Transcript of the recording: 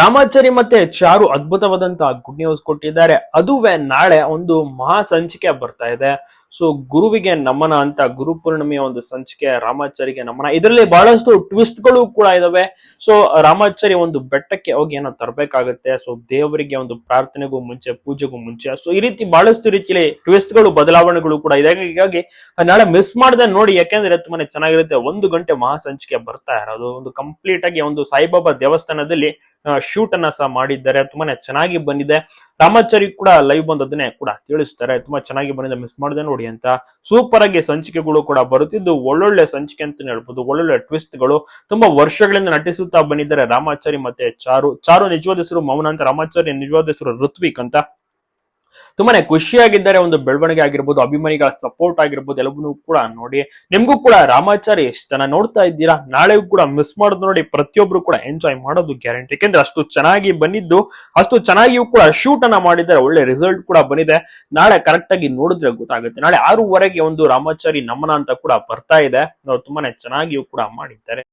ರಾಮಾಚಾರಿ ಮತ್ತೆ ಚಾರು ಅದ್ಭುತವಾದಂತಹ good news ಕೊಟ್ಟಿದ್ದಾರೆ. ಅದುವೇ ನಾಳೆ ಒಂದು ಮಹಾ ಸಂಚಿಕೆ ಬರ್ತಾ ಇದೆ. ಸೊ ಗುರುವಿಗೆ ನಮನ ಅಂತ ಗುರು ಪೂರ್ಣಿಮೆಯ ಒಂದು ಸಂಚಿಕೆ ರಾಮಾಚಾರಿಗೆ ನಮನ. ಇದರಲ್ಲಿ ಬಹಳಷ್ಟು ಟ್ವಿಸ್ಟ್ಗಳು ಕೂಡ ಇದಾವೆ. ಸೊ ರಾಮಾಚಾರಿ ಒಂದು ಬೆಟ್ಟಕ್ಕೆ ಹೋಗಿ ಏನೋ ತರಬೇಕಾಗುತ್ತೆ. ಸೊ ದೇವರಿಗೆ ಒಂದು ಪ್ರಾರ್ಥನೆಗೂ ಮುಂಚೆ, ಪೂಜೆಗೂ ಮುಂಚೆ. ಸೊ ಈ ರೀತಿ ಬಹಳಷ್ಟು ರೀತಿಯಲ್ಲಿ ಟ್ವಿಸ್ಟ್ಗಳು, ಬದಲಾವಣೆಗಳು ಕೂಡ ಇದೆ. ಹೀಗಾಗಿ, ನಾಳೆ ಮಿಸ್ ಮಾಡದೆ ನೋಡಿ, ಯಾಕೆಂದ್ರೆ ತುಂಬಾನೇ ಚೆನ್ನಾಗಿರುತ್ತೆ. ಒಂದು ಗಂಟೆ ಮಹಾ ಸಂಚಿಕೆ ಬರ್ತಾ ಇರೋದು. ಒಂದು ಕಂಪ್ಲೀಟ್ ಆಗಿ ಒಂದು ಸಾಯಿಬಾಬಾ ದೇವಸ್ಥಾನದಲ್ಲಿ ಶೂಟ್ ಅನ್ನ ಸಹ ಮಾಡಿದ್ದಾರೆ. ತುಂಬಾನೇ ಚೆನ್ನಾಗಿ ಬಂದಿದೆ. ರಾಮಾಚಾರಿ ಕೂಡ ಲೈವ್ ಬಂದದನ್ನೇ ಕೂಡ ತಿಳಿಸ್ತಾರೆ. ತುಂಬಾ ಚೆನ್ನಾಗಿ ಬಂದಿದೆ. ಮಿಸ್ ಮಾಡಿದೆ ನೋಡಿ ಅಂತ. ಸೂಪರ್ ಆಗಿ ಸಂಚಿಕೆಗಳು ಕೂಡ ಬರುತ್ತಿದ್ದು, ಒಳ್ಳೊಳ್ಳೆ ಸಂಚಿಕೆ ಅಂತ ಹೇಳ್ಬೋದು. ಒಳ್ಳೊಳ್ಳೆ ಟ್ವಿಸ್ಟ್ಗಳು. ತುಂಬಾ ವರ್ಷಗಳಿಂದ ನಟಿಸುತ್ತಾ ಬಂದಿದ್ದಾರೆ ರಾಮಾಚಾರಿ ಮತ್ತೆ ಚಾರು. ಚಾರು ನಿಜವಾದ ಹೆಸರು ಮೌನ ಅಂತ ರಾಮಾಚಾರಿ, ನಿಜವಾದ ಹೆಸರು ಋತ್ವಿಕ್ ಅಂತ ತುಂಬಾನೇ ಖುಷಿಯಾಗಿದ್ದಾರೆ, ಒಂದು ಬೆಳವಣಿಗೆ ಆಗಿರ್ಬೋದು, ಅಭಿಮಾನಿಗಳ ಸಪೋರ್ಟ್ ಆಗಿರ್ಬೋದು, ಎಲ್ಲವನ್ನೂ ಕೂಡ ನೋಡಿ. ನಿಮ್ಗೂ ಕೂಡ ರಾಮಾಚಾರಿ ಎಷ್ಟನ್ನ ನೋಡ್ತಾ ಇದ್ದೀರಾ? ನಾಳೆಗೂ ಕೂಡ ಮಿಸ್ ಮಾಡೋದು ನೋಡಿ ಪ್ರತಿಯೊಬ್ರು ಕೂಡ ಎಂಜಾಯ್ ಮಾಡೋದು ಗ್ಯಾರಂಟಿ ಯಾಕೆಂದ್ರೆ ಅಷ್ಟು ಚೆನ್ನಾಗಿ ಬಂದಿದ್ದು, ಅಷ್ಟು ಚೆನ್ನಾಗಿಯೂ ಕೂಡ ಶೂಟ್ ಅನ್ನ ಮಾಡಿದ್ದಾರೆ, ಒಳ್ಳೆ ರಿಸಲ್ಟ್ ಕೂಡ ಬಂದಿದೆ. ನಾಳೆ ಕರೆಕ್ಟ್ ಆಗಿ ನೋಡಿದ್ರೆ ಗೊತ್ತಾಗುತ್ತೆ. ನಾಳೆ ಆರೂವರೆಗೆ ಒಂದು ರಾಮಾಚಾರಿ ನಮನ ಅಂತ ಕೂಡ ಬರ್ತಾ ಇದೆ. ನಾವು ತುಂಬಾನೇ ಚೆನ್ನಾಗಿಯೂ ಕೂಡ ಮಾಡಿದ್ದಾರೆ.